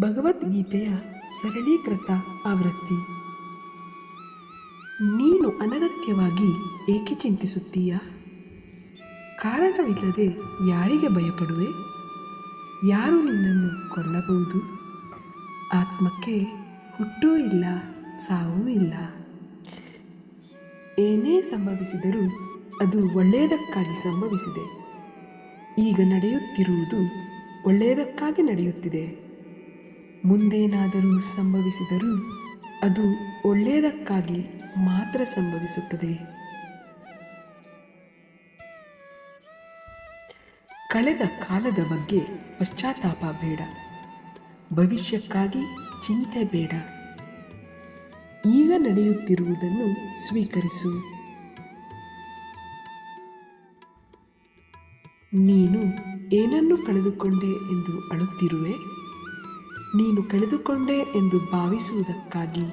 ಭಗವದ್ಗೀತೆಯ ಸರಳೀಕೃತ ಆವೃತ್ತಿ. ನೀನು ಅನಗತ್ಯವಾಗಿ ಏಕೆ ಚಿಂತಿಸುತ್ತೀಯ? ಕಾರಣವಿಲ್ಲದೆ ಯಾರಿಗೆ ಭಯಪಡುವೆ? ಯಾರು ನಿನ್ನನ್ನು ಕೊಲ್ಲಬಹುದು? ಆತ್ಮಕ್ಕೆ ಹುಟ್ಟೂ ಇಲ್ಲ, ಸಾವೂ ಇಲ್ಲ. ಏನೇ ಸಂಭವಿಸಿದರೂ ಅದು ಒಳ್ಳೆಯದಕ್ಕಾಗಿ ಸಂಭವಿಸಿದೆ. ಈಗ ನಡೆಯುತ್ತಿರುವುದು ಒಳ್ಳೆಯದಕ್ಕಾಗಿ ನಡೆಯುತ್ತಿದೆ. ಮುಂದೇನಾದರೂ ಸಂಭವಿಸಿದರೂ ಅದು ಒಳ್ಳೆಯದಕ್ಕಾಗಿ ಮಾತ್ರ ಸಂಭವಿಸುತ್ತದೆ. ಕಳೆದ ಕಾಲದ ಬಗ್ಗೆ ಪಶ್ಚಾತ್ತಾಪ ಬೇಡ. ಭವಿಷ್ಯಕ್ಕಾಗಿ ಚಿಂತೆ ಬೇಡ. ಈಗ ನಡೆಯುತ್ತಿರುವುದನ್ನು ಸ್ವೀಕರಿಸು. ನೀನು ಏನನ್ನು ಕಳೆದುಕೊಂಡೆ ಎಂದು ಅಳುತ್ತಿರುವೆ? ನೀನು ಕಳೆದುಕೊಂಡೆ ಎಂದು ಭಾವಿಸುವುದಕ್ಕಾಗಿ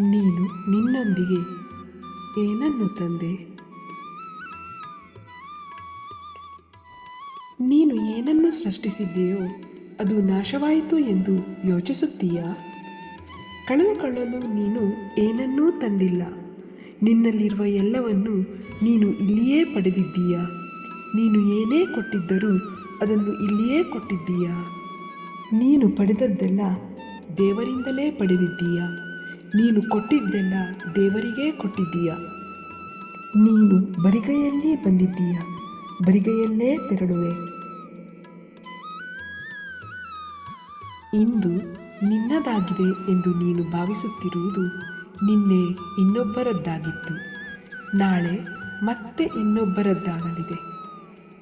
ನೀನು ನಿನ್ನೊಂದಿಗೆ ಏನನ್ನು ತಂದೆ? ನೀನು ಏನನ್ನು ಸೃಷ್ಟಿಸಿದೆಯೋ ಅದು ನಾಶವಾಯಿತು ಎಂದು ಯೋಚಿಸುತ್ತೀಯಾ? ಕಳೆದುಕೊಳ್ಳಲು ನೀನು ಏನನ್ನೂ ತಂದಿಲ್ಲ. ನಿನ್ನಲ್ಲಿರುವ ಎಲ್ಲವನ್ನು ನೀನು ಇಲ್ಲಿಯೇ ಪಡೆದಿದ್ದೀಯಾ? ನೀನು ಏನೇ ಕೊಟ್ಟಿದ್ದರೂ ಅದನ್ನು ಇಲ್ಲಿಯೇ ಕೊಟ್ಟಿದ್ದೀಯಾ? ನೀನು ಪಡೆದದ್ದೆಲ್ಲ ದೇವರಿಂದಲೇ ಪಡೆದಿದ್ದೀಯ? ನೀನು ಕೊಟ್ಟಿದ್ದೆಲ್ಲ ದೇವರಿಗೇ ಕೊಟ್ಟಿದ್ದೀಯ? ನೀನು ಬರಿಗೈಯಲ್ಲಿ ಬಂದಿದ್ದೀಯ? ಬರಿಗೈಯಲ್ಲೇ ತೆರಳುವೆ. ಇಂದು ನಿನ್ನದಾಗಿದೆ ಎಂದು ನೀನು ಭಾವಿಸುತ್ತಿರುವುದು ನಿನ್ನೆ ಇನ್ನೊಬ್ಬರದ್ದಾಗಿತ್ತು. ನಾಳೆ ಮತ್ತೆ ಇನ್ನೊಬ್ಬರದ್ದಾಗಲಿದೆ.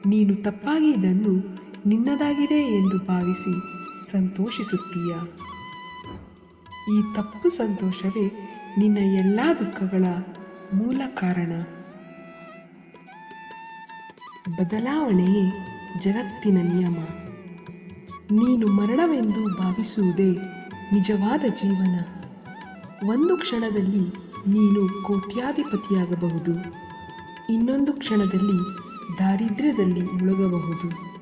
ನೀನು ತಪ್ಪಾಗಿ ಇದನ್ನು ನಿನ್ನದಾಗಿದೆ ಎಂದು ಭಾವಿಸಿ ಸಂತೋಷಿಸುತ್ತೀಯ ಈ ತಪ್ಪು ಸಂತೋಷವೇ ನಿನ್ನ ಎಲ್ಲ ದುಃಖಗಳ ಮೂಲ ಕಾರಣ. ಬದಲಾವಣೆಯೇ ಜಗತ್ತಿನ ನಿಯಮ. ನೀನು ಮರಣವೆಂದು ಭಾವಿಸುವುದೇ ನಿಜವಾದ ಜೀವನ. ಒಂದು ಕ್ಷಣದಲ್ಲಿ ನೀನು ಕೋಟ್ಯಾಧಿಪತಿಯಾಗಬಹುದು. ಇನ್ನೊಂದು ಕ್ಷಣದಲ್ಲಿ ದಾರಿದ್ರ್ಯದಲ್ಲಿ ಮುಳುಗಬಹುದು.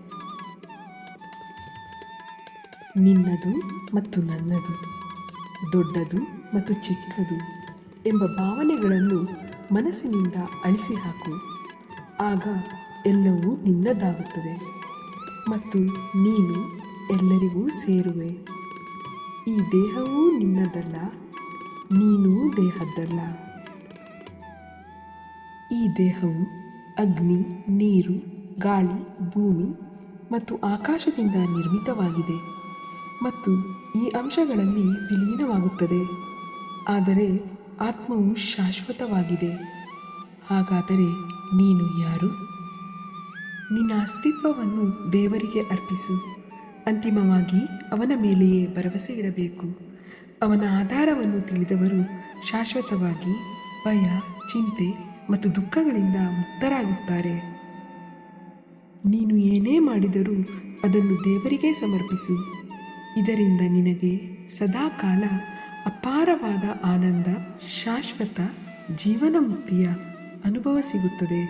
ನಿನ್ನದು ಮತ್ತು ನನ್ನದು, ದೊಡ್ಡದು ಮತ್ತು ಚಿಕ್ಕದು ಎಂಬ ಭಾವನೆಗಳನ್ನು ಮನಸ್ಸಿನಿಂದ ಅಳಿಸಿ ಹಾಕು ಆಗ ಎಲ್ಲವೂ ನಿನ್ನದಾಗುತ್ತದೆ ಮತ್ತು ನೀನು ಎಲ್ಲರಿಗೂ ಸೇರುವೆ. ಈ ದೇಹವೂ ನಿನ್ನದಲ್ಲ, ನೀನೂ ದೇಹದ್ದಲ್ಲ. ಈ ದೇಹವು ಅಗ್ನಿ, ನೀರು, ಗಾಳಿ, ಭೂಮಿ ಮತ್ತು ಆಕಾಶದಿಂದ ನಿರ್ಮಿತವಾಗಿದೆ. ಮತ್ತು ಈ ಅಂಶಗಳಲ್ಲಿ ವಿಲೀನವಾಗುತ್ತದೆ. ಆದರೆ ಆತ್ಮವು ಶಾಶ್ವತವಾಗಿದೆ. ಹಾಗಾದರೆ ನೀನು ಯಾರು? ನಿನ್ನ ಅಸ್ತಿತ್ವವನ್ನು ದೇವರಿಗೆ ಅರ್ಪಿಸು. ಅಂತಿಮವಾಗಿ ಅವನ ಮೇಲೆಯೇ ಭರವಸೆ ಇಡಬೇಕು. ಅವನ ಆಧಾರವನ್ನು ತಿಳಿದವರು ಶಾಶ್ವತವಾಗಿ ಭಯ, ಚಿಂತೆ ಮತ್ತು ದುಃಖಗಳಿಂದ ಮುಕ್ತರಾಗುತ್ತಾರೆ. ನೀನು ಏನೇ ಮಾಡಿದರೂ ಅದನ್ನು ದೇವರಿಗೆ ಸಮರ್ಪಿಸು. ಇದರಿಂದ ನಿನಗೆ ಸದಾಕಾಲ ಅಪಾರವಾದ ಆನಂದ ಶಾಶ್ವತ ಜೀವನ ಮುಕ್ತಿಯ ಅನುಭವ ಸಿಗುತ್ತದೆ.